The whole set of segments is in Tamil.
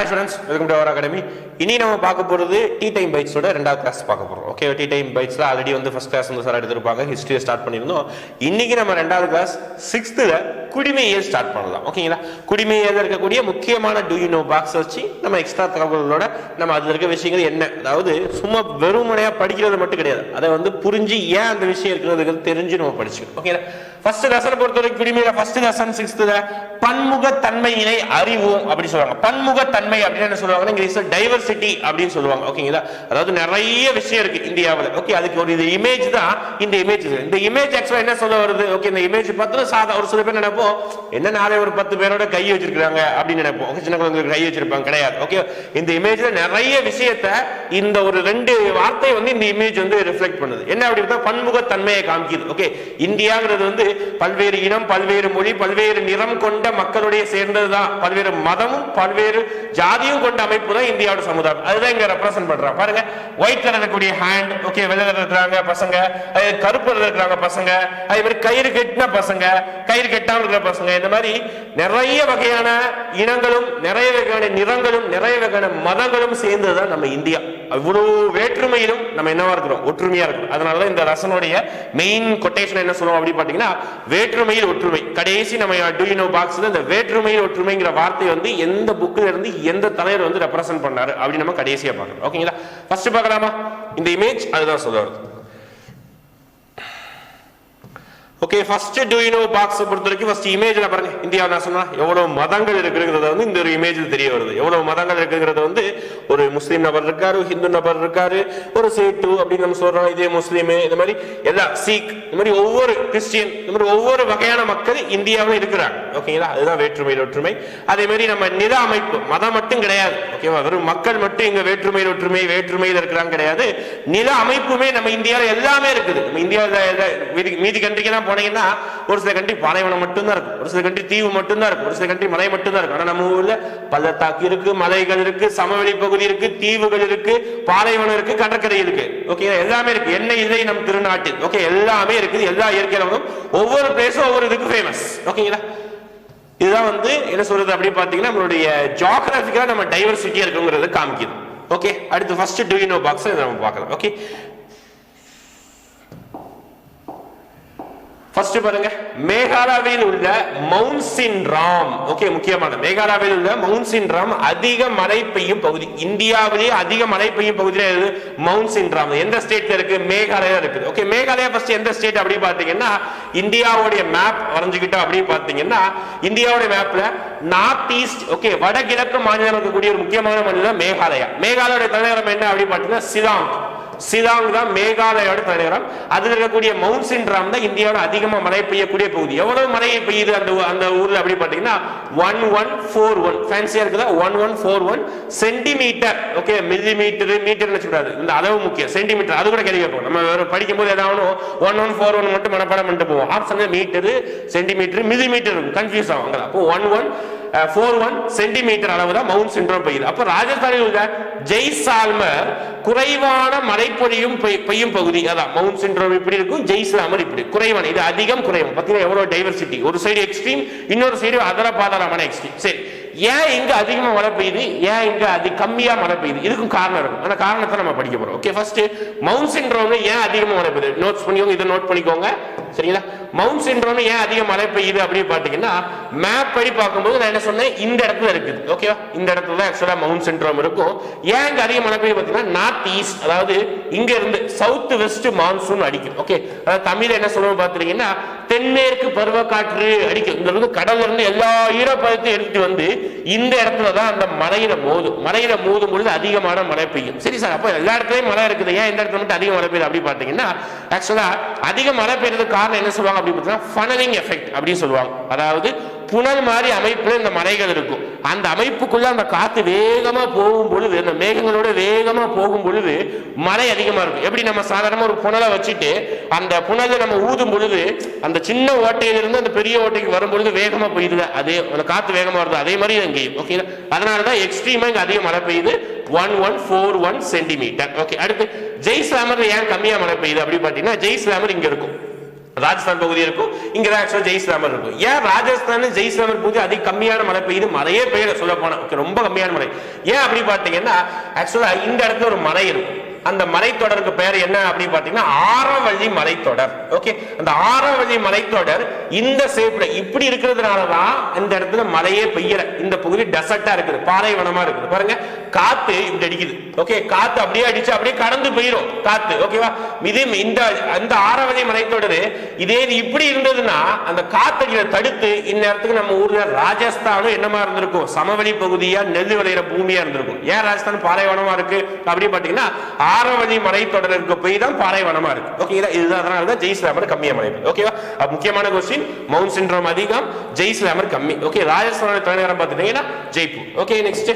Hi students welcome to our academy இனி நம்ம பார்க்க போகிறது டீ டைம் பைட்ஸோட ரெண்டாவது கிளாஸ் பார்க்க போகிறோம் ஓகே டீ டைம் பைட்ஸில் ஆல்ரெடி வந்து ஃபர்ஸ்ட் கிளாஸ் வந்து சார் எடுத்திருப்பாங்க. ஹிஸ்ட்ரியை ஸ்டார்ட் பண்ணியிருந்தோம். இன்னைக்கு நம்ம ரெண்டாவது கிளாஸ் சிக்ஸ்த்தில் குடிமையியல் ஸ்டார்ட் பண்ணலாம். ஓகேங்களா குடிமையில் இருக்கக்கூடிய முக்கியமான டூ யூ நோ பாக்ஸ் வச்சு நம்ம எக்ஸ்ட்ரா தகவல்களோட நம்ம அதில் இருக்க விஷயங்கள் என்ன? அதாவது சும்மா வெறுமனையாக படிக்கிறது மட்டும் கிடையாது. அதை வந்து புரிஞ்சு ஏன் அந்த விஷயம் இருக்கிறதுக்கு தெரிஞ்சு நம்ம படிச்சுக்கணும். ஓகேங்களா ஃபர்ஸ்ட் லெசனை பொறுத்தவரைக்கும் குடிமையில ஃபர்ஸ்ட் லெசன் சிக்ஸ்த்துல பன்முகத்தன்மையினை அறிவோம் அப்படி சொல்லுவாங்க. பன்முகத்தன்மை அப்படின்னு என்ன சொல்லுவாங்கன்னா இங்கிலீஷ்ல டைவர்சிட்டி அப்படின்னு சொல்லுவாங்க. ஓகேங்களா அதாவது நிறைய விஷயம் இருக்கு இந்தியாவில். ஓகே அதுக்கு ஒரு இது இமேஜ் தான். இந்த இமேஜ் இந்த இமேஜ் ஆக்சுவலா என்ன சொல்ல வருது? ஓகே இந்த இமேஜ் பார்த்து சாதா ஒரு சில பேர் நினைப்போம் என்ன நாளை ஒரு பத்து பேரோட கை வச்சிருக்காங்க அப்படின்னு நினைப்போம். ஓகே சின்ன குழந்தைங்களுக்கு கை வச்சிருப்பாங்க. கிடையாது. ஓகே இந்த இமேஜ்ல நிறைய விஷயத்த இந்த ஒரு ரெண்டு வார்த்தை வந்து இந்த இமேஜ் வந்து ரிஃப்ளெக்ட் பண்ணுது. என்ன அப்படி பன்முக பன்முகத்தன்மையை காமிக்குது. ஓகே இந்தியாங்கிறது வந்து பல்வேறு இனம் பல்வேறு மொழி பல்வேறு நிறம் கொண்ட மக்களுடைய சேர்ந்ததுதான். பல்வேறு மதமும் பல்வேறு ஜாதியும் கொண்ட அமைப்பு தான் இந்தியாவோட சமுதாயம். அதுதான் இங்க ரெப்ரசென்ட் பண்றாங்க. பாருங்க ஒயிட் கலர் இருக்கக்கூடிய ஹேண்ட் ஓகே வெள்ளை கலர் இருக்கிறாங்க பசங்க. கருப்பு இருக்கிறாங்க பசங்க. அதே மாதிரி கயிறு கெட்டின பசங்க கயிறு கெட்டாமல் இருக்கிற பசங்க. இந்த மாதிரி நிறைய வகையான இனங்களும் நிறைய வகையான நிறங்களும் நிறைய வகையான மதங்களும் சேர்ந்ததுதான் நம்ம இந்தியா. இவ்வளவு வேற்றுமையிலும் நம்ம என்னவா இருக்கிறோம்? ஒற்றுமையா இருக்கிறோம். அதனாலதான் இந்த ரசனுடைய மெயின் கொட்டேஷன் என்ன சொல்லுவோம் அப்படின்னு பாத்தீங்கன்னா வேற்றுமையில் ஒற்றுமை. கடைசி நம்ம டூயினோ பாக்ஸ்ல இந்த வேற்றுமையில் ஒற்றுமைங்கிற வார்த்தை வந்து எந்த புக்ல இருந்து எந்த தலைவர் வந்து ரெப்ரசென்ட் பண்ணாரு? அப்படி நம்ம கடைசியா பார்க்கணும். ஓகேங்களா ஃபர்ஸ்ட் பார்க்கலாமா? இந்த இமேஜ் அதுதான் சொல்ல வருது ஓகே ஃபர்ஸ்ட் டூயினோ யூ பாக்ஸ் பொறுத்த வரைக்கும் ஃபர்ஸ்ட் இமேஜ்ல பாருங்க. இந்தியா நான் சொன்னா எவ்வளவு மதங்கள் இருக்குங்கிறத வந்து இந்த ஒரு இமேஜில் தெரிய வருது. எவ்வளவு மதங்கள் இருக்குங்கிறத வந்து ஒரு முஸ்லீம் நபர் இருக்காரு ஹிந்து நபர் இருக்காரு ஒரு சேட்டு அப்படின்னு நம்ம சொல்றோம் இதே முஸ்லீம் இந்த மாதிரி எல்லா சீக் இந்த மாதிரி ஒவ்வொரு கிறிஸ்டியன் இந்த மாதிரி ஒவ்வொரு வகையான மக்கள் இந்தியாவில் இருக்கிறாங்க. ஓகேங்களா அதுதான் வேற்றுமையில் ஒற்றுமை அதே மாதிரி நம்ம நில அமைப்பு மதம் மட்டும் கிடையாது. ஓகேவா வெறும் மக்கள் மட்டும் இங்க வேற்றுமையில் ஒற்றுமை வேற்றுமையில் இருக்கிறாங்க கிடையாது. நில அமைப்புமே நம்ம இந்தியாவில் எல்லாமே இருக்குது. நம்ம இந்தியாவில் மீதி கண்ட்ரிக்கு தான் போனீங்கன்னா ஒரு சில கண்டி பாலைவனம் மட்டும்தான் இருக்கும். ஒரு சில கண்டி தீவு மட்டும்தான் இருக்கும். ஒரு சில கண்டி மலை மட்டும்தான் இருக்கும். ஆனா நம்ம ஊர்ல பள்ளத்தாக்கு இருக்கு மலைகள் இருக்கு சமவெளி பகுதி இருக்கு தீவுகள் இருக்கு பாலைவனம் இருக்கு கடற்கரை இருக்கு. ஓகே எல்லாமே இருக்கு. என்ன இதை நம் திருநாட்டில்? ஓகே எல்லாமே இருக்குது. எல்லா இயற்கையிலும் ஒவ்வொரு பிளேஸும் ஒவ்வொரு இதுக்கு ஃபேமஸ் ஓகேங்களா இதுதான் வந்து என்ன சொல்றது அப்படி பாத்தீங்கன்னா நம்மளுடைய ஜியாகிரபிக்கலா நம்ம டைவர்சிட்டியா இருக்குங்கிறது காமிக்குது. ஓகே அடுத்து ஃபர்ஸ்ட் டூ நோ பாக்ஸ் நம்ம பார்க்கலாம். ஓகே ஃபர்ஸ்ட் பாருங்க. மேகாலயாவில் உள்ள மவுண்ட் சின்ராம் ஓகே முக்கியமான மேகாலயாவில் உள்ள மவுண்ட் சின்ராம் அதிக மழை பெய்யும் பகுதி. இந்தியாவிலேயே அதிக மழை பெய்யும் பகுதியில் எது? மவுண்ட் சின்ராம். எந்த ஸ்டேட்ல இருக்கு? மேகாலயா இருக்குது. ஓகே மேகாலயா ஃபர்ஸ்ட் எந்த ஸ்டேட் அப்படி பாத்தீங்கன்னா இந்தியாவுடைய மேப் வரைஞ்சுக்கிட்டோம் அப்படின்னு பாத்தீங்கன்னா இந்தியாவுடைய மேப்ல நார்த் ஈஸ்ட் ஓகே வடகிழக்கு மாநிலம் இருக்கக்கூடிய ஒரு முக்கியமான மாநிலம் மேகாலயா. மேகாலயோட தலைநகரம் என்ன அப்படின்னு பாத்தீங்கன்னா சிலாங். சிலாங் தான் மேகாலயோட தலைநகரம். அதுல இருக்கக்கூடிய மவுண்ட் சின்ராம் தான் இந்தியாவோட அதிகமா மழை பெய்யக்கூடிய பகுதி. எவ்வளவு மழை பெய்யுது அந்த அந்த ஊர்ல அப்படி பாத்தீங்கன்னா ஒன் ஒன் ஃபோர் ஒன் ஃபேன்சியா இருக்குதா? One one four one centimetre okay millimetre metre வச்சுக்கூடாது. இந்த அளவு முக்கியம். சென்டிமீட்டர் அது கூட கேள்வி கேட்போம். நம்ம படிக்கும் போது ஏதாவது ஒன் ஒன் ஃபோர் ஒன் மட்டும் மனப்பாடம் பண்ணிட்டு போவோம். Option metre centimetre millimetre இருக்கும். கன்ஃபியூஸ் ஆகும் அப்போ one one four one centimetre அளவு தான் மவுண்ட் சின்ட்ரோம் பெய்யுது. அப்போ ராஜஸ்தானில் உள்ள ஜெய்சால்மர் குறைவான மழைப்பொழியும் பெய்யும் பகுதி. அதான் மவுண்ட் சின்ரோம் இப்படி இருக்கும்? ஜெய்சால்மர் இப்படி. குறைவான இது அதிகம் குறைவான பார்த்தீங்கன்னா எவ்வளோ டைவர்சிட்டி ஒரு சைடு எக்ஸ்ட்ரீம் இன்னொரு சைடு அதர பாதாளமான எக்ஸ்ட்ரீம் சரி. ஏன் இங்க அதிகமா மழை பெய்யுது? ஏன் இங்க அது கம்மியா மழை பெய்யுது? இதுக்கும் காரணம் இருக்கும் அந்த காரணத்தை நம்ம படிக்க போறோம். ஓகே ஃபர்ஸ்ட் மவுண்ட் சின்ட்ரோம் ஏன் அதிகமா மழை பெய்யுது? நோட்ஸ் பண்ணிக்கோங்க இதை நோட் பண்ணிக்கோங்க. சரிங்களா? மவுண்ட் சின்ட்ரோம் ஏன் அதிக மழை பெய்யுது அப்படின்னு பாத்தீங்கன்னா மேப் படி பார்க்கும்போது நான் என்ன சொன்னேன்? இந்த இடத்துல இருக்குது. ஓகேவா இந்த இடத்துல தான் ஆக்சுவலா மவுண்ட் சின்ரோம் இருக்கும். ஏன் இங்க அதிக மழை பெய்யுது பாத்தீங்கன்னா நார்த் ஈஸ்ட் அதாவது இங்க இருந்து சவுத் வெஸ்ட் மான்சூன் அடிக்கும். ஓகே அதாவது தமிழ் என்ன சொல்லுவோம் பாத்தீங்கன்னா தென்மேற்கு பருவக்காற்று அடிக்கும். இந்த இருந்து கடல்ல இருந்து எல்லா ஈரப்பதத்தையும் எடுத்துட்டு வந்து இந்த இடத்துல தான் அந்த மலையில மோதும். மலையில மோதும் பொழுது அதிகமான மழை பெய்யும். சரி சார் அப்ப எல்லா இடத்துலயும் மழை இருக்குது. ஏன் இந்த இடத்துல மட்டும் அதிக மழை பெய்யுது அப்படி பாத்தீங்கன்னா ஆக்சுவலா அதிக மழை பெய்யறதுக்கு காரணம் என்ன சொல்லுவாங்க அப்படின்னு பார்த்தீங்கன்னா ஃபனலிங் எஃபெக்ட் அப்படின்னு சொல்லுவாங்க. அதாவது புனல் மாதிரி அமைப்புல இந்த மலைகள் இருக்கும். அந்த அமைப்புக்குள்ள அந்த காத்து வேகமா போகும் பொழுது அந்த மேகங்களோட வேகமா போகும் பொழுது மழை அதிகமா இருக்கும். எப்படி நம்ம சாதாரணமா ஒரு புனலை வச்சுட்டு அந்த புனலை நம்ம ஊதும் பொழுது அந்த சின்ன ஓட்டையிலிருந்து அந்த பெரிய ஓட்டைக்கு வரும் பொழுது வேகமா பெய்யுது அதே அந்த காத்து வேகமா வருது. அதே மாதிரி இங்கேயும். ஓகே அதனாலதான் எக்ஸ்ட்ரீமா இங்க அதிக மழை பெய்யுது. One one four one centimetre okay அடுத்து ஜெய்ஸ்லாமர் ஏன் கம்மியா மழை பெய்யுது அப்படி பாத்தீங்கன்னா ஜெய்ஸ்லாமர் இங்க இருக்கும். ராஜஸ்தான் பகுதி இருக்கும். இங்க தான் ஆக்சுவலா ஜெய்ஸ்ராமர் இருக்கும். ஏன் ராஜஸ்தான் ஜெய்ஸ்ராமர் பகுதி அதிக கம்மியான மழை பெய்யுது மழையே பெய்யல சொல்ல போனா ரொம்ப கம்மியான மழை. ஏன் அப்படி பார்த்தீங்கன்னா ஆக்சுவலா இந்த இடத்துல ஒரு மலை இருக்கும். அந்த மலைத்தொடருக்கு பெயர் என்ன அப்படின்னு பாத்தீங்கன்னா ஆரவழி மலைத்தொடர். ஓகே அந்த ஆரவழி மலைத்தொடர் இந்த ஷேப்ல இப்படி இருக்கிறதுனால தான் இந்த இடத்துல மழையே பெய்யல. இந்த பகுதி டெசர்ட்டா இருக்குது பாலைவனமா இருக்குது. பாருங்க காத்து இப்படி அடிக்குது. ஓகே காத்து அப்படியே அடிச்சு அப்படியே கடந்து போயிடும் காத்து ஓகேவா இது இந்த அந்த ஆரவள்ளி மலைத்தொடரு இதே இது இப்படி இருந்ததுன்னா அந்த காத்தடியில தடுத்து இந்நேரத்துக்கு நம்ம ஊர்ல ராஜஸ்தானும் என்னமா இருந்திருக்கும்? சமவெளி பகுதியா நெல் விளையிற பூமியா இருந்திருக்கும். ஏன் ராஜஸ்தான் பாலைவனமா இருக்கு? அப்படி பாத்தீங்கன்னா ஆறாவதி மலைத்தொடருக்கு போய் தான் பாலைவனமா இருக்கு. ஓகேங்களா இதுதான் அதனால தான் ஜெய்ஸ்லாமர் கம்மியா மழை ஓகேவா முக்கியமான கொஸ்டின் மவுண்ட் சின்ரோம் அதிகம் ஜெய்ஸ்லாமர் கம்மி. ஓகே ராஜஸ்தானோட தலைநகரம் பார்த்துட்டீங்கன்னா ஜெய்ப்பூர். ஓகே நெக்ஸ்ட்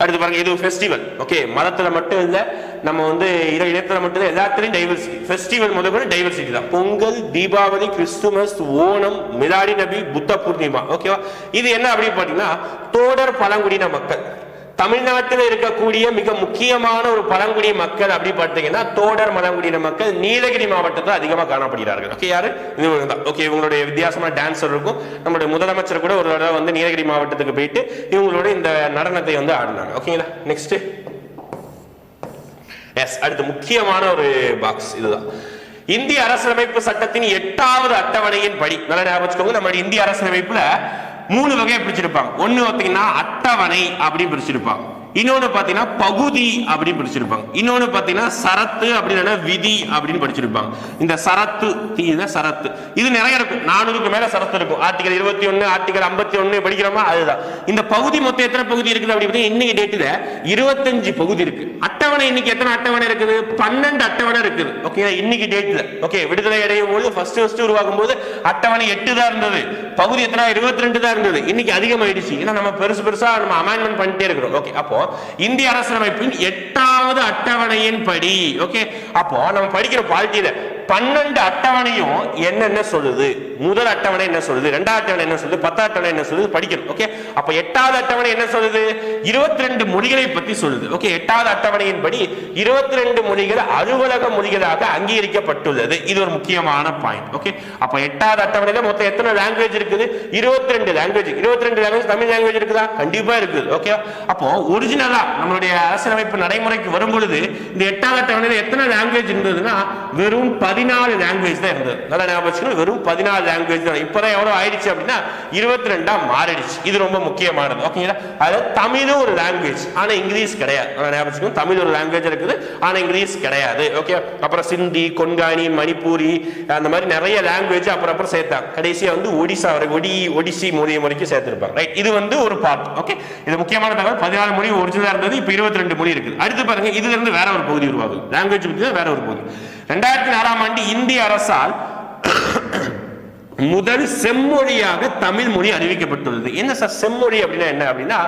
அடுத்து பாருங்க இது ஃபெஸ்டிவல் ஓகே மதத்துல மட்டும் இல்ல நம்ம வந்து இட இடத்துல மட்டும் இல்ல எல்லாத்துலயும் டைவர்சிட்டி ஃபெஸ்டிவல் முதல் கூட டைவர்சிட்டி தான். பொங்கல் தீபாவளி கிறிஸ்துமஸ் ஓணம் மிலாடி நபி புத்த பூர்ணிமா. ஓகேவா இது என்ன அப்படின்னு பாத்தீங்கன்னா தோடர் பழங்குடியின மக்கள். தமிழ்நாட்டில் இருக்கக்கூடிய மிக முக்கியமான ஒரு பழங்குடி மக்கள் அப்படி பார்த்தீங்கன்னா தோடர் மலங்குடியின மக்கள் நீலகிரி மாவட்டத்தில் அதிகமாக காணப்படுகிறார்கள். ஓகே யாரு? இவங்க தான். ஓகே இவங்களுடைய வித்தியாசமான டான்ஸர் இருக்கும். நம்மளுடைய முதலமைச்சர் கூட ஒரு தடவை வந்து நீலகிரி மாவட்டத்துக்கு போயிட்டு இவங்களோட இந்த நடனத்தை வந்து ஆடினாங்க. ஓகேங்களா நெக்ஸ்ட் எஸ் அடுத்து முக்கியமான ஒரு பாக்ஸ் இதுதான். இந்திய அரசியலமைப்பு சட்டத்தின் எட்டாவது அட்டவணையின் படி நல்லா ஞாபகம் வச்சுக்கோங்க. நம்ம இந்திய அரசியலமைப்புல மூணு வகையை பிரிச்சிருப்பாங்க. ஒன்று பார்த்தீங்கன்னா அட்டவணை அப்படின்னு பிரிச்சிருப்பாங்க. இன்னொன்னு பாத்தீங்கன்னா பகுதி அப்படின்னு படிச்சிருப்பாங்க. இன்னொன்னு பாத்தீங்கன்னா சரத்து அப்படின்னு விதி அப்படின்னு படிச்சிருப்பாங்க. இந்த சரத்து இதுதான் சரத்து. இது நிறைய இருக்கும். நானூறுக்கு மேல சரத்து இருக்கும். ஆர்டிகல் இருபத்தி ஒன்று ஆர்டிகல் ஐம்பத்தி ஒன்று படிக்கிறோமா? அதுதான். இந்த பகுதி மொத்தம் எத்தனை பகுதி இருக்குது அப்படின்னு இன்னைக்கு டேட்டில் இருபத்தஞ்சு பகுதி இருக்கு. அட்டவணை இன்னைக்கு எத்தனை அட்டவணை இருக்குது? பன்னெண்டு அட்டவணை இருக்குது. ஓகே இன்னைக்கு டேட்டில் ஓகே விடுதலை அடையும் போது ஃபர்ஸ்ட் ஃபர்ஸ்ட் உருவாக்கும் போது அட்டவணை எட்டு தான் இருந்தது. பகுதி எத்தனை? இருபத்தி ரெண்டு தான் இருந்தது. இன்னைக்கு அதிகமாயிடுச்சு. ஏன்னா நம்ம பெருசு பெருசா நம்ம அமெண்ட்மெண்ட் பண்ணிட்டே இருக்கிறோம். ஓகே அப்போ இந்திய அரசியலமைப்பின் எட்டாவது அட்டவணையின் படி ஓகே அப்போ நம்ம படிக்கிற பாலிட்டியில பன்னெண்டு அட்டவணையும் என்னென்ன சொல்லுது? முதல் அட்டவணை என்ன சொல்லுது? ரெண்டாவது அட்டவணை என்ன சொல்லுது? பத்தாவது அட்டவணை என்ன சொல்லுது? படிக்கணும் ஓகே அப்ப எட்டாவது அட்டவணை என்ன சொல்லுது? இருபத்தி ரெண்டு மொழிகளை பத்தி சொல்லுது ஓகே எட்டாவது அட்டவணையின் படி இருபத்தி ரெண்டு மொழிகள் அலுவலக மொழிகளாக அங்கீகரிக்கப்பட்டுள்ளது. இது ஒரு முக்கியமான பாயிண்ட் ஓகே அப்ப எட்டாவது அட்டவணையில மொத்தம் எத்தனை லாங்குவேஜ் இருக்குது? இருபத்தி ரெண்டு லாங்குவேஜ் இருபத்தி ரெண்டு லாங்குவேஜ் தமிழ் லாங்குவேஜ் இருக்குதா? கண்டிப்பா இருக்குது ஓகே அப்போ ஒரிஜினலா நம்மளுடைய அரசியலமைப்பு நடைமுறைக்கு வரும் பொழுது இந்த எட்டாவது அட்டவணையில எத்தனை லாங்குவேஜ் இருந்ததுன்னா வெறும் பதினாலு லாங்குவேஜ் தான் இருந்தது. நல்லா ஞாபகம் வெறும் பதினாலு லாங்குவேஜ் தான். இப்பதான் எவ்வளோ ஆயிடுச்சு அப்படின்னா இருபத்தி ரெண்டாக மாறிடுச்சு. இது ரொம்ப முக்கியமானது. ஓகேங்களா அது தமிழும் ஒரு லாங்குவேஜ் ஆனால் இங்கிலீஷ் கிடையாது. ஞாபகம் தமிழ் ஒரு லாங்குவேஜ் இருக்குது. ஆனால் இங்கிலீஷ் கிடையாது. ஓகே அப்புறம் சிந்தி கொன்கானி மணிப்பூரி அந்த மாதிரி நிறைய லாங்குவேஜ் அப்புறம் அப்புறம் சேர்த்தாங்க. கடைசியாக வந்து ஒடிசா வரைக்கும் ஒடி ஒடிசி மொழி முறைக்கு சேர்த்துருப்பாங்க. ரைட் இது வந்து ஒரு பார்ட் ஓகே இது முக்கியமான தகவல். பதினாலு மொழி ஒரிஜினலாக இருந்தது. இப்போ இருபத்தி ரெண்டு மொழி இருக்குது. அடுத்து பாருங்க இதுல இருந்து வேற ஒரு பகுதி உருவாகுது. லாங்குவேஜ் பற்றி வேற ஒரு பகுதி. ரெண்டாயிரத்தி நாலாம் ஆண்டு இந்திய அரசால் முதல் செம்மொழியாக தமிழ் மொழி அறிவிக்கப்பட்டுள்ளது. என்ன சார் செம்மொழி அப்படின்னா என்ன அப்படின்னா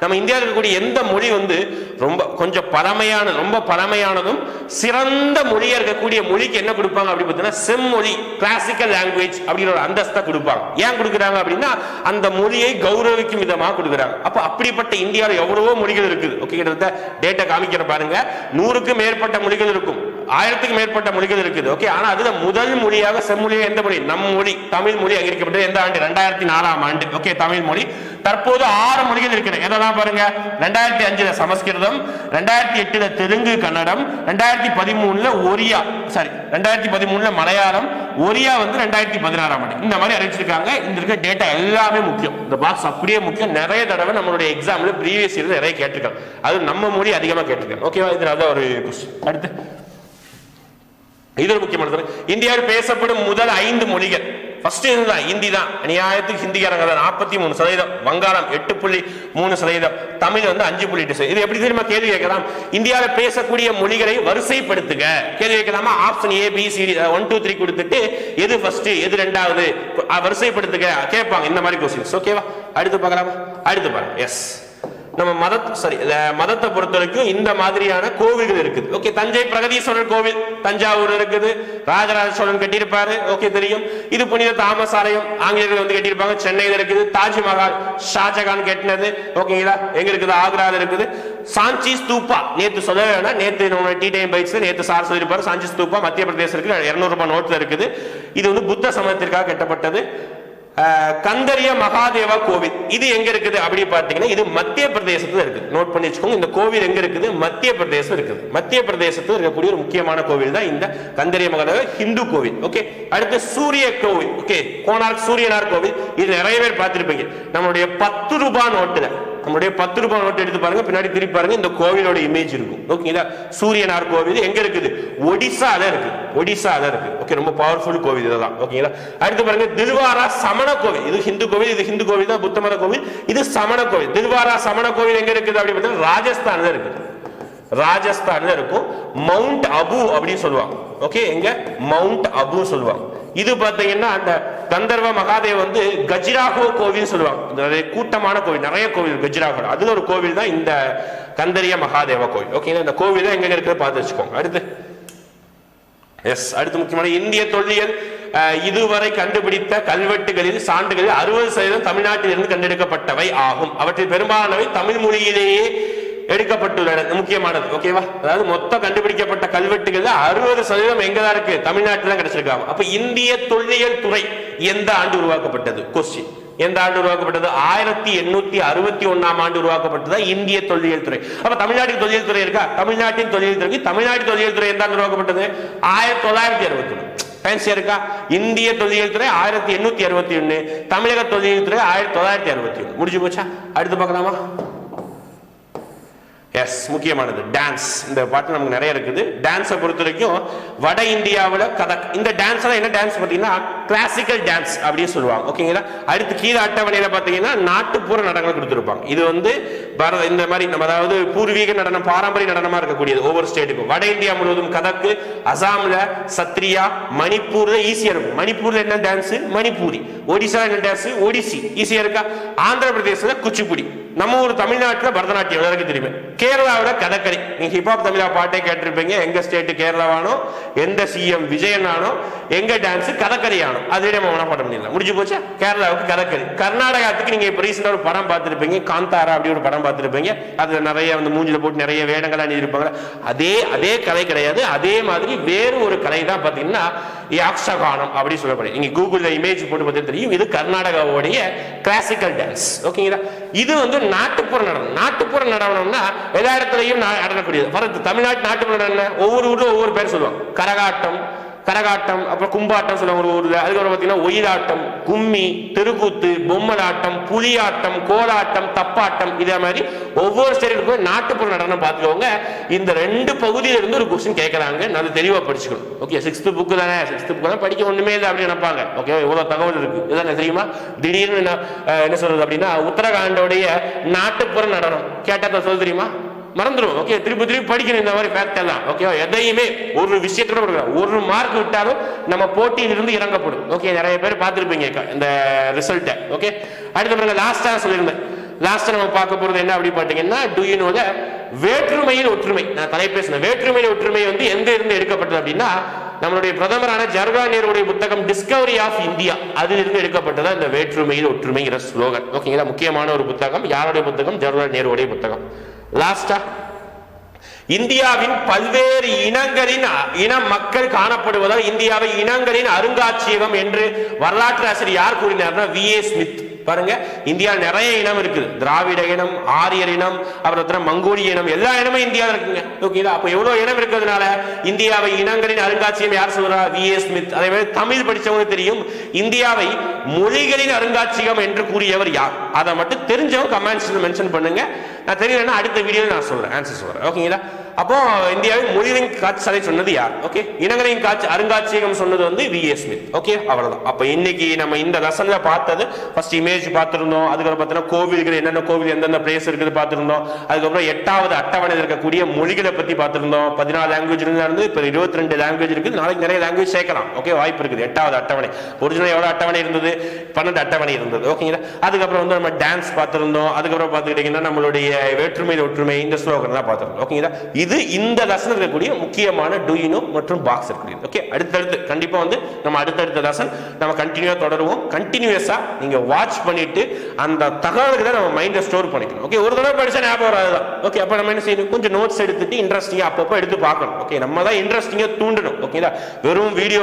நம்ம இந்தியாவில் இருக்கக்கூடிய எந்த மொழி வந்து ரொம்ப கொஞ்சம் பழமையான ரொம்ப பழமையானதும் சிறந்த மொழியாக இருக்கக்கூடிய மொழிக்கு என்ன கொடுப்பாங்க அப்படின்னு பார்த்தீங்கன்னா செம்மொழி கிளாசிக்கல் லாங்குவேஜ் அப்படிங்கிற ஒரு அந்தஸ்தை கொடுப்பாங்க. ஏன் கொடுக்குறாங்க அப்படின்னா அந்த மொழியை கௌரவிக்கும் விதமாக கொடுக்குறாங்க. அப்போ அப்படிப்பட்ட இந்தியாவில் எவ்வளவோ மொழிகள் இருக்குது. ஓகே கிட்டத்தட்ட டேட்டா காமிக்கிற பாருங்க. நூறுக்கும் மேற்பட்ட மொழிகள் இருக்கும். ஆயிரத்துக்கு மேற்பட்ட மொழிகள் இருக்குது. ஓகே ஆனா அதுல முதல் மொழியாக செம்மொழியா எந்த மொழி? நம் மொழி. தமிழ் மொழி அங்கீகரிக்கப்பட்டது எந்த ஆண்டு? ரெண்டாயிரத்தி நாலாம் ஆண்டு. ஓகே தமிழ் மொழி. தற்போது ஆறு மொழிகள் இருக்கிறது எதெல்லாம் பாருங்க? ரெண்டாயிரத்தி அஞ்சுல சமஸ்கிருதம் ரெண்டாயிரத்தி எட்டுல தெலுங்கு கன்னடம் ரெண்டாயிரத்தி பதிமூணுல ஒரியா சாரி ரெண்டாயிரத்தி பதிமூணுல மலையாளம் ஒரியா வந்து ரெண்டாயிரத்தி பதினாறாம் ஆண்டு. இந்த மாதிரி அறிவிச்சிருக்காங்க. இந்த இருக்க டேட்டா எல்லாமே முக்கியம். இந்த பாக்ஸ் அப்படியே முக்கியம். நிறைய தடவை நம்மளுடைய எக்ஸாம்ல ப்ரீவியஸ் இயர் நிறைய கேட்டிருக்காங்க. அது நம்ம மொழி அதிகமா கேட்டிருக்காங்க. ஓகேவா இது அதான் ஒரு கொஸ்டின் அடுத்து. இது ஒரு முக்கியமானது இந்தியாவில் பேசப்படும் முதல் ஐந்து மொழிகள். ஃபர்ஸ்ட் இதுதான் ஹிந்தி தான். அநியாயத்துக்கு ஹிந்திக்காரங்க தான். நாற்பத்தி மூணு சதவீதம். வங்காளம் எட்டு புள்ளி மூணு சதவீதம். தமிழ் வந்து அஞ்சு புள்ளி எட்டு இது எப்படி தெரியுமா? கேள்வி கேட்கலாம். இந்தியாவில் பேசக்கூடிய மொழிகளை வரிசைப்படுத்துக கேள்வி கேட்கலாமா? Option A B C one two three கொடுத்துட்டு எது ஃபர்ஸ்ட் எது ரெண்டாவது வரிசைப்படுத்துக கேட்பாங்க. இந்த மாதிரி கொஸ்டின்ஸ் ஓகேவா அடுத்து பார்க்கலாமா? அடுத்து பாருங்க எஸ் நம்ம மத சாரி மதத்தை பொறுத்த வரைக்கும் இந்த மாதிரியான கோவில்கள் இருக்குது. ஓகே தஞ்சை பிரகதீஸ்வரர் கோவில் தஞ்சாவூர் இருக்குது. ராஜராஜ சோழன் கட்டியிருப்பாரு. ஓகே தெரியும். இது புனித தாமஸ் ஆலயம் ஆங்கிலேயர்கள் வந்து கட்டியிருப்பாங்க. சென்னையில் இருக்குது. தாஜ்மஹால் ஷாஜகான் கட்டினது. ஓகேங்களா எங்க இருக்குது? ஆக்ரால இருக்குது. சாஞ்சி ஸ்தூப்பா நேத்து சொல்ல வேணாம். நேத்து நம்ம டி டைம் பைக்ஸ் நேத்து சார் சொல்லியிருப்பாரு. சாஞ்சி ஸ்தூப்பா மத்திய பிரதேசம் இருக்கு இருநூறு ரூபாய் இருக்குது. இது வந்து புத்த சமயத்திற்காக கட்டப்பட்டது. கந்தரிய மகாதேவா கோவில். இது எங்க இருக்குது அப்படி பார்த்தீங்கன்னா இது மத்திய பிரதேசத்துல இருக்கு நோட் பண்ணி வச்சுக்கோங்க இந்த கோவில் எங்க இருக்குது? மத்திய பிரதேசம் இருக்குது. மத்திய பிரதேசத்துல இருக்கக்கூடிய ஒரு முக்கியமான கோவில் தான் இந்த கந்தரிய மகாதேவா ஹிந்து கோவில். ஓகே அடுத்து சூரிய கோவில். ஓகே கோனார்க் சூரியனார் கோவில். இது நிறைய பேர் பார்த்திருப்பீங்க. நம்மளுடைய பத்து ரூபாய் நோட்டுல. நம்மளுடைய பத்து ரூபாய் நோட்டு எடுத்து பாருங்க பின்னாடி திருப்பி பாருங்க இந்த கோவிலோட இமேஜ் இருக்கும். ஓகேங்களா சூரியனார் கோவில். எங்க இருக்குது? ஒடிசா அதான் இருக்கு ஒடிசால இருக்கு ஓகே ரொம்ப பவர்ஃபுல் கோவில் இதெல்லாம் ஓகேங்களா அடுத்து பாருங்க திருவாரா சமண கோவில். இது ஹிந்து கோவில் இது ஹிந்து கோவில் தான் புத்தமத கோவில். இது சமண கோவில். திருவாரா சமண கோவில் எங்க இருக்குது அப்படின்னு பார்த்தீங்கன்னா தான் இருக்குது. ராஜஸ்தான்ல இருக்கும். மவுண்ட் அபு அப்படின்னு சொல்லுவாங்க. ஓகே எங்க? மவுண்ட் அபு சொல்லுவாங்க. இது பாத்தீங்கன்னா அந்த கந்தர்வ மகாதேவ் வந்து கஜிராகோ கோவில் சொல்லுவாங்க. நிறைய கூட்டமான கோவில் நிறைய கோவில் கஜிராகோ அதுல ஒரு கோவில் தான் இந்த கந்தரிய மகாதேவ கோவில். ஓகேங்களா இந்த கோவில் எங்க இருக்கிறத பார்த்து வச்சுக்கோங்க. அடுத்து. எஸ் அடுத்து முக்கியமான இந்திய தொல்லியல் இதுவரை கண்டுபிடித்த கல்வெட்டுகளில் சான்றுகளில் அறுபது சதவீதம் தமிழ்நாட்டிலிருந்து கண்டெடுக்கப்பட்டவை ஆகும். அவற்றில் பெரும்பாலானவை தமிழ் மொழியிலேயே எடுக்கப்பட்டுள்ளன. முக்கியமானது. ஓகேவா அதாவது மொத்தம் கண்டுபிடிக்கப்பட்ட கல்வெட்டுகள் அறுபது சதவீதம் எங்கதான் இருக்கு? தமிழ்நாட்டில் தான் கிடைச்சிருக்காங்க. அப்ப இந்திய தொல்லியல் துறை எந்த ஆண்டு உருவாக்கப்பட்டது? கொஸ்டின் எந்த ஆண்டு உருவாக்கப்பட்டது? ஆயிரத்தி எண்ணூத்தி அறுபத்தி ஒன்னாம் ஆண்டு உருவாக்கப்பட்டது? இந்திய தொல்லியல் துறை. அப்ப தமிழ்நாட்டின் தொல்லியல் துறை இருக்கா? தமிழ்நாட்டின் தொல்லியல் துறை தமிழ்நாட்டு தொல்லியல் துறை எந்த ஆண்டு உருவாக்கப்பட்டது? ஆயிரத்தி தொள்ளாயிரத்தி அறுபத்தி ஒன்று ஃபேன்சியா இருக்கா? இந்திய தொழில் துறை ஆயிரத்தி எண்ணூத்தி அறுபத்தி ஒண்ணு. தமிழக தொழில் துறை ஆயிரத்தி தொள்ளாயிரத்தி அறுபத்தி ஒன்று முடிஞ்சு போச்சா? அடுத்து பார்க்கலாமா? எஸ் முக்கியமானது. டான்ஸ் இந்த பாட்டு நமக்கு நிறைய இருக்குது. டான்ஸை பொறுத்த வரைக்கும் வட இந்தியாவில் கதக். இந்த டான்ஸ் எல்லாம் என்ன டான்ஸ் பார்த்தீங்கன்னா கிளாசிக்கல் டான்ஸ் அப்படின்னு சொல்லுவாங்க. ஓகேங்களா அடுத்து கீழே அட்டவணையில் பார்த்தீங்கன்னா நாட்டுப்புற நடனங்கள் கொடுத்துருப்பாங்க. இது வந்து பாரத இந்த மாதிரி நம்ம அதாவது பூர்வீக நடனம் பாரம்பரிய நடனமா இருக்கக்கூடியது ஒவ்வொரு ஸ்டேட்டுக்கும் வட இந்தியா முழுவதும் கதக்கு அசாம்ல சத்ரியா மணிப்பூர்ல ஈஸியா இருக்கும். மணிப்பூர்ல என்ன டான்ஸ் மணிப்பூரி. ஒடிசா என்ன டான்ஸ் ஒடிசி. ஈஸியா இருக்கா? ஆந்திர பிரதேசத்துல குச்சிப்புடி. நம்ம ஊர் தமிழ்நாட்டுல பரதநாட்டியம் எல்லாருக்கும் தெரியுமே. கேரளாவோட கதகளி நீங்க ஹிப்ஹாப் தமிழா பாட்டே கேட்டிருப்பீங்க. எங்க ஸ்டேட்டு கேரளாவானோ எந்த சிஎம் விஜயனானோ எங்க டான்ஸ் கதகளி ஆனோ அதுவே நம்ம மனப்பாடம் பண்ணிடலாம் முடிஞ்சு போச்சா? கேரளாவுக்கு கதகளி கர்நாடகாத்துக்கு நீங்க இப்ப ரீசெண்டா ஒரு படம் பார்த்திருப்பீங்க. காந்தாரா அப்படி ஒரு படம் பார்த்திருப்பீங்க. அதுல நிறைய வந்து மூஞ்சில போட்டு நிறைய வேடங்கள் அணியிருப்பாங்க அதே அதே கலை கிடையாது. அதே மாதிரி வேறு ஒரு கலை தான் பாத்தீங்கன்னா யாக்ஷகானம் அப்படி சொல்லப்படுது. நீங்க கூகுள்ல இமேஜ் போட்டு பார்த்தா தெரியும். இது கர்நாடகாவுடைய கிளாசிக்கல் டான்ஸ் ஓகேங்களா இது வந்து நாட்டுப்புற நடனம். நாட்டுப்புற நடனம்னா எல்லா இடத்துலையும் நடனக்கூடியது ஃபார் தமிழ்நாட்டு நாட்டுப்புற நடனம் ஒவ்வொரு ஊர்ல ஒவ்வொரு பேர் சொல்லுவாங்க. கரகாட்டம் கரகாட்டம் அப்புறம் கும்பாட்டம் சொல்லுவாங்க ஒரு ஊர்ல. அதுக்கப்புறம் பார்த்தீங்கன்னா ஒயிலாட்டம் கும்மி தெருக்கூத்து பொம்மலாட்டம் புலியாட்டம் கோலாட்டம் தப்பாட்டம் இதே மாதிரி ஒவ்வொரு ஸ்டேட்டுக்கும் நாட்டுப்புற நடனம் பார்த்துக்கோங்க. இந்த ரெண்டு பகுதியில இருந்து ஒரு கொஸ்டின் கேட்கறாங்க. நல்லா தெளிவா படிச்சுக்கணும். ஓகே சிக்ஸ்த் புக்கு தானே? சிக்ஸ்த் புக்கு தான் படிக்க ஒண்ணுமே இல்லை அப்படின்னு நினைப்பாங்க. ஓகே இவ்வளவு தகவல் இருக்கு. இதானே தெரியுமா? திடீர்னு என்ன சொல்றது அப்படின்னா உத்தரகாண்டோடைய நாட்டுப்புற நடனம். கேட்டால் தான் சொல்ல தெரியுமா? மறந்துடும் ஓகே திருப்பி திருப்பி படிக்கணும் இந்த மாதிரி ஃபேக்ட் எல்லாம். ஓகே எதையுமே ஒரு விஷயத்தோட ஒரு ஒரு மார்க் விட்டாலும் நம்ம போட்டியிலிருந்து இறங்கப்படும். ஓகே நிறைய பேர் பார்த்துருப்பீங்க இந்த ரிசல்ட்டை ஓகே அடுத்த பிறகு லாஸ்ட்டாக சொல்லியிருந்தேன். லாஸ்ட்டாக நம்ம பார்க்க போகிறது என்ன அப்படி பார்த்தீங்கன்னா டூ யூ நோ வேற்றுமையில் ஒற்றுமை? நான் தலைப்பேசினேன். வேற்றுமையில் ஒற்றுமை வந்து எங்க இருந்து எடுக்கப்பட்டது அப்படின்னா நம்மளுடைய பிரதமரான ஜவஹர்லால் நேருடைய புத்தகம் டிஸ்கவரி ஆஃப் இந்தியா அதிலிருந்து எடுக்கப்பட்டதா இந்த வேற்றுமையில் ஒற்றுமைங்கிற ஸ்லோகன் ஓகேங்களா முக்கியமான ஒரு புத்தகம். யாருடைய புத்தகம்? ஜவஹர்லால் நேருடைய புத்தகம். லாஸ்டா இந்தியாவின் பல்வேறு இனங்களின் இன மக்கள் காணப்படுவதால் இந்தியாவை இனங்களின் அருங்காட்சியகம் என்று வரலாற்று ஆசிரியர் யார் கூறினார்னா வி. ஏ. ஸ்மித். பாருங்க இந்தியா நிறைய இனம் இருக்குது. திராவிட இனம் ஆரியர் இனம் அப்புறம் மங்கோலிய இனம் எல்லா இனமும் இந்தியாவில் இருக்குங்க. ஓகேங்களா அப்ப எவ்வளவு இனம் இருக்கிறதுனால இந்தியாவை இனங்களின் அருங்காட்சியகம் யார் சொல்றா? வி. ஏ. ஸ்மித். அதே மாதிரி தமிழ் படிச்சவங்களுக்கு தெரியும் இந்தியாவை மொழிகளின் அருங்காட்சியகம் என்று கூறியவர் யார்? அதை மட்டும் தெரிஞ்சவங்க கமெண்ட்ஸ் மென்ஷன் பண்ணுங்க. நான் தெரியலன்னா அடுத்த வீடியோவில் நான் சொல்கிறேன் ஆன்சர் சொல்கிறேன் ஓகேங்களா அப்போ இந்தியாவின் மொழியின் காட்சி சாலை சொன்னது யார்? ஓகே இனங்களின் காட்சி அருங்காட்சியகம் சொன்னது வந்து வி. ஏ. ஸ்மித். ஓகே அவ்வளவுதான். அப்ப இன்னைக்கு நம்ம இந்த லெசன்ல பார்த்தது ஃபர்ஸ்ட் இமேஜ் பார்த்திருந்தோம் அதுக்கப்புறம் பார்த்தீங்கன்னா கோவில்கள் என்னென்ன கோவில் எந்தெந்த பிளேஸ் இருக்குது பார்த்திருந்தோம் அதுக்கப்புறம் எட்டாவது அட்டவணையில் இருக்கக்கூடிய மொழிகளை பத்தி பார்த்திருந்தோம். பதினாலு லாங்குவேஜ் இருந்து இப்ப இருபத்தி ரெண்டு லாங்குவேஜ் இருக்குது. நாளைக்கு நிறைய லாங்குவேஜ் சேர்க்கலாம். ஓகே வாய்ப்பு இருக்குது. எட்டாவது அட்டவணை. ஒரிஜினல் எவ்வளவு அட்டவணை இருந்தது? பன்னெண்டு அட்டவணை இருந்தது. ஓகேங்களா அதுக்கப்புறம் வந்து நம்ம டான்ஸ் பார்த்திருந்தோம். அதுக்கப்புறம் பார்த்துக்கிட்டீங்கன்னா நம்மளுடைய வேற்றுமை ஒற்றுமை இந்த ஸ்லோகம் தான் பார்த்திருந்தோம். ஓகேங்களா இது இது இந்த லெசன் இருக்கக்கூடிய முக்கியமான டூயினோ மற்றும் பாக்ஸ் இருக்கக்கூடியது. ஓகே அடுத்தடுத்து கண்டிப்பாக வந்து நம்ம அடுத்தடுத்த லெசன் நம்ம கண்டினியூவாக தொடருவோம். கண்டினியூஸாக நீங்கள் வாட்ச் பண்ணிட்டு அந்த தகவல்களை நம்ம மைண்டை ஸ்டோர் பண்ணிக்கணும். ஓகே ஒரு தடவை படிச்சா ஞாபகம் வராதுதான் ஓகே அப்போ நம்ம என்ன செய்யணும்? கொஞ்சம் நோட்ஸ் எடுத்துட்டு இன்ட்ரெஸ்டிங்காக அப்பப்போ எடுத்து பார்க்கணும். ஓகே நம்ம தான் இன்ட்ரெஸ்டிங்காக தூண்டணும். ஓகேங்களா வெறும் வீடியோ